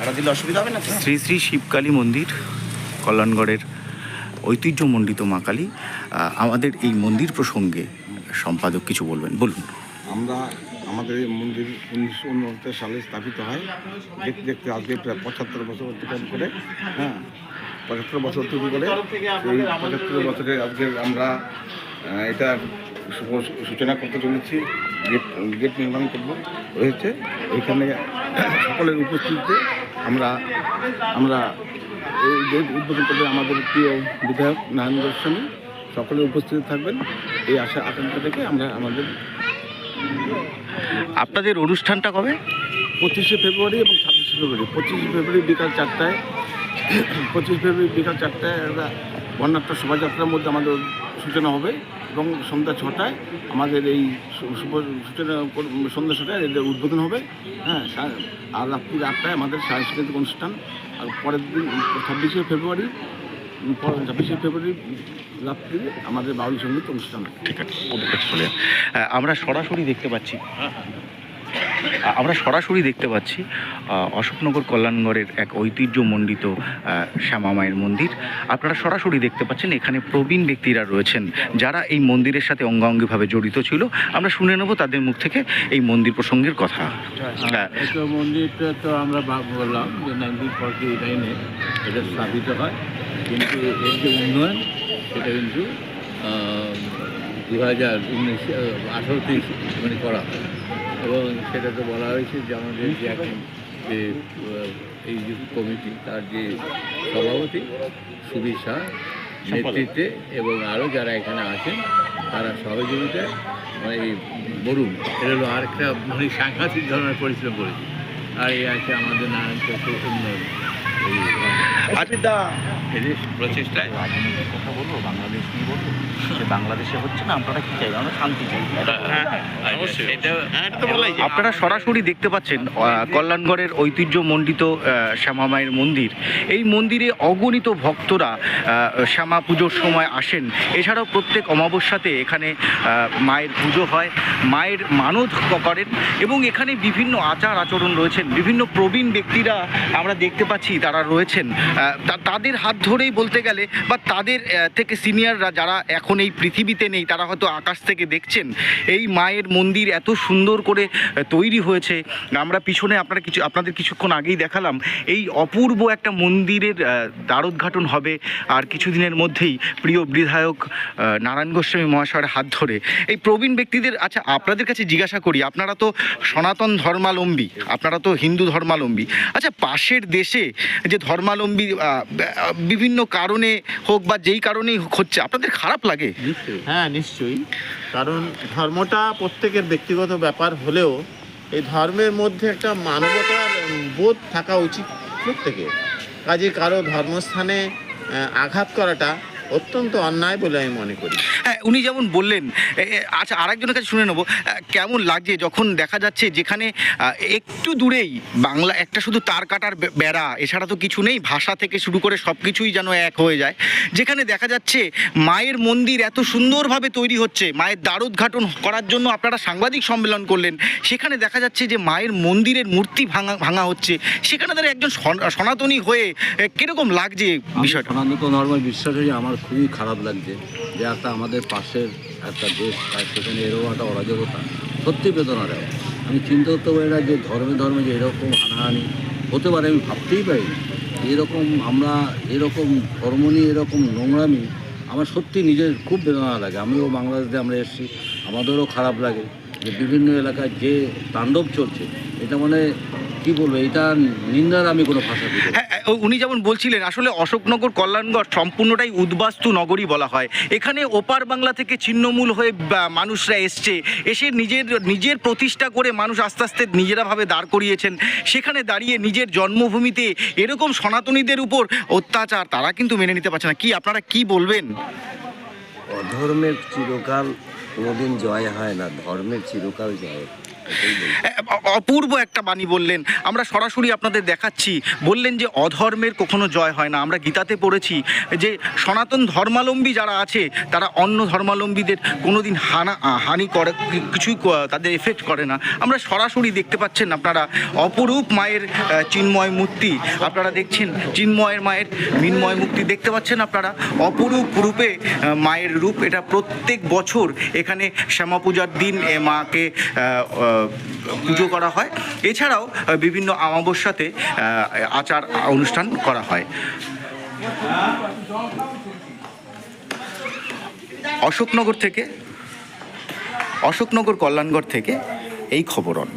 ভাড়া দিলে অসুবিধা হবে না শ্রী শ্রী শিবকালী মন্দির কল্যাণগড়ের ঐতিহ্যমণ্ডিত মা কালী আমাদের এই মন্দির প্রসঙ্গে সম্পাদক কিছু বলবেন। বলুন। আমরা আমাদের এই মন্দির উনিশশো উনসত্তর সালে স্থাপিত হয়। দেখতে দেখতে আজকে প্রায় পঁচাত্তর বছর অতিক্রম করে হ্যাঁ পঁচাত্তর বছর অতিক্রম করে। এই পঁচাত্তর বছরে আজকে আমরা এটা সূচনা করতে চলেছি গেট গেট নির্মাণ করব। রয়েছে এইখানে সকলের উপস্থিতিতে আমরা আমরা এই গেট উদ্বোধন করবেন আমাদের প্রিয় বিধায়ক নারায়ণ গোস্বামী সকলে উপস্থিত থাকবেন। এই আশা আকাঙ্ক্ষা থেকে আমরা আমাদের আপনাদের অনুষ্ঠানটা কবে? পঁচিশে ফেব্রুয়ারি এবং ছাব্বিশে ফেব্রুয়ারি। পঁচিশে ফেব্রুয়ারি বিকাল চারটায় পঁচিশ ফেব্রুয়ারি বিকাল চারটায় একটা বর্ণাঢ্য শোভাযাত্রার মধ্যে আমাদের সূচনা হবে এবং সন্ধ্যা ছটায় আমাদের এই শুভ সূচনা সন্ধ্যা ছটায় এদের উদ্বোধন হবে। হ্যাঁ আর রাত্রি আটটায় আমাদের সাংস্কৃতিক অনুষ্ঠান। আর পরের দিন ছাব্বিশে ফেব্রুয়ারি ছাব্বিশে ফেব্রুয়ারি রাত্রি আমাদের বাউল সংগীত অনুষ্ঠান। ঠিক আছে আমরা সরাসরি দেখতে পাচ্ছি। আহ, আমরা সরাসরি দেখতে পাচ্ছি অশোকনগর কল্যাণগড়ের এক ঐতিহ্যমণ্ডিত শ্যামা মায়ের মন্দির। আপনারা সরাসরি দেখতে পাচ্ছেন এখানে প্রবীণ ব্যক্তিরা রয়েছেন যারা এই মন্দিরের সাথে অঙ্গাঙ্গিভাবে জড়িত ছিল। আমরা শুনে নেব তাদের মুখ থেকে এই মন্দির প্রসঙ্গের কথা। হ্যাঁ। মন্দিরটা তো আমরা বললাম যে নাইনটিন ফর্টি নাইনে এটা স্থাপিত হয়। কিন্তু এর যে উন্নয়ন সেটা কিন্তু দু হাজার উনিশ আঠারোতেই মানে করা হয়। এবং সেটা তো বলা হয়েছে যে আমাদের যে এখন যে এই যে কমিটি, তার যে সভাপতি সুবীর শাহ নেতৃত্বে এবং আরও যারা এখানে আছেন, তারা সহযোগিতায় মানে এই বরুণ, এটা হলো আরেকটা মানে সাংঘাতিক ধরনের পরিশ্রম করেছে। আর এই আছে আমাদের নারায়ণ চক্র উন্নয়ন। প্রচেষ্টায়। কথা বলব? বাংলাদেশ নিয়ে বলব? যে বাংলাদেশে হচ্ছে না আপনারা কি চাই? আমরা শান্তি চাই। আপনারা সরাসরি দেখতে পাচ্ছেন কল্যাণগড়ের ঐতিহ্যমণ্ডিত শ্যামা মায়ের মন্দির। এই মন্দিরে অগণিত ভক্তরা শ্যামা পুজোর সময় আসেন। এছাড়াও প্রত্যেক অমাবস্যাতে এখানে মায়ের পুজো হয় মায়ের মানত করেন এবং এখানে বিভিন্ন আচার আচরণ রয়েছেন। বিভিন্ন প্রবীণ ব্যক্তিরা আমরা দেখতে পাচ্ছি তারা রয়েছেন। তাদের হাত ধরেই বলতে গেলে বা তাদের থেকে সিনিয়ররা যারা এখন এই পৃথিবীতে নেই, তারা হয়তো আকাশ থেকে দেখছেন, এই মায়ের মন্দির এত সুন্দর করে তৈরি হয়েছে। আমরা পিছনে আপনারা কিছু, আপনাদের কিছুক্ষণ আগেই দেখালাম, এই অপূর্ব একটা মন্দিরের দ্বারোদ্ঘাটন হবে। আর কিছুদিনের মধ্যেই প্রিয় বিধায়ক নারায়ণ গোস্বামী মহাশয়ের হাত ধরে। এই প্রবীণ ব্যক্তিদের আচ্ছা আপনাদের কাছে জিজ্ঞাসা করি, আপনারা তো সনাতন ধর্মালম্বী, আপনারা তো হিন্দু ধর্মালম্বী। আচ্ছা পাশের দেশে যে ধর্মালম্বী বিভিন্ন কারণে হোক বা যেই কারণেই হচ্ছে, আপনাদের খারাপ লাগে? হ্যাঁ নিশ্চয়ই। কারণ ধর্মটা প্রত্যেকের ব্যক্তিগত ব্যাপার হলেও এই ধর্মের মধ্যে একটা মানবতার বোধ থাকা উচিত প্রত্যেকে কাজে কারও ধর্মস্থানে আঘাত করাটা অত্যন্ত অন্যায় বলে আমি মনে করি। উনি যেমন বললেন আচ্ছা আরেকজনের কাছে শুনে নেব। কেমন লাগছে যখন দেখা যাচ্ছে যেখানে একটু দূরেই বাংলা, একটা শুধু তার কাটার বেড়া, এছাড়া তো কিছু নেই, ভাষা থেকে শুরু করে সব কিছুই যেন এক হয়ে যায়। যেখানে দেখা যাচ্ছে মায়ের মন্দির এত সুন্দরভাবে তৈরি হচ্ছে, মায়ের দ্বারোদ্ঘাটন করার জন্য আপনারা সাংবাদিক সম্মেলন করলেন, সেখানে দেখা যাচ্ছে যে মায়ের মন্দিরের মূর্তি ভাঙা ভাঙা হচ্ছে, সেখানে তারা একজন সনাতনী হয়ে কীরকম লাগছে বিষয়টা? সনাতন ধর্মের বিশ্বাস হয়ে আমার খুবই খারাপ লাগছে। যে একটা আমাদের পাশের একটা দেশ আর সেখানে এরকম একটা অরাজকতা। সত্যি বেদনা দেয়। আমি চিন্তা করতে পারি না যে ধর্মে ধর্মে যে এরকম হানাহানি হতে পারে, আমি ভাবতেই পারি না। এরকম আমরা, এরকম ধর্ম নিয়ে এরকম নোংরামি, আমার সত্যি নিজের খুব বেদনা লাগে। আমিও বাংলাদেশে আমরা এসেছি, আমাদেরও খারাপ লাগে যে বিভিন্ন এলাকায় যে তাণ্ডব চলছে, এটা মানে কি বলব, এটা নিন্দার আমি কোনো ভাষা দিতে উনি যেমন বলছিলেন, আসলে অশোকনগর কল্যাণগড় সম্পূর্ণটাই উদ্বাস্তু নগরী বলা হয়। এখানে ওপার বাংলা থেকে ছিন্নমূল হয়ে মানুষরা এসছে। এসে নিজের নিজের প্রতিষ্ঠা করে মানুষ আস্তে আস্তে নিজেরাভাবে দাঁড় করিয়েছেন। সেখানে দাঁড়িয়ে নিজের জন্মভূমিতে এরকম সনাতনীদের উপর অত্যাচার, তারা কিন্তু মেনে নিতে পারছে না। কি, আপনারা কি বলবেন? অধর্মের চিরকাল কোনোদিন জয় হয় না। ধর্মের চিরকাল জয়। অপূর্ব একটা বাণী বললেন। আমরা সরাসরি আপনাদের দেখাচ্ছি। বললেন যে, অধর্মের কখনো জয় হয় না। আমরা গীতাতে পড়েছি যে, সনাতন ধর্মাবলম্বী যারা আছে, তারা অন্য ধর্মাবলম্বীদের কোনোদিন হানা হানি করে কিছুই তাদের এফেক্ট করে না। আমরা সরাসরি দেখতে পাচ্ছেন আপনারা অপরূপ মায়ের চিন্ময় মূর্তি। আপনারা দেখছেন চিন্ময়ের মায়ের মিন্ময় মূর্তি দেখতে পাচ্ছেন আপনারা? অপরূপ রূপে মায়ের রূপ। এটা প্রত্যেক বছর এখানে শ্যামা পূজার দিন এ মাকে পুজো করা হয়। এছাড়াও বিভিন্ন আমাবস্যাতে আচার অনুষ্ঠান করা হয়। অশোকনগর থেকে, অশোকনগর কল্যাণগড় থেকে এই খবরন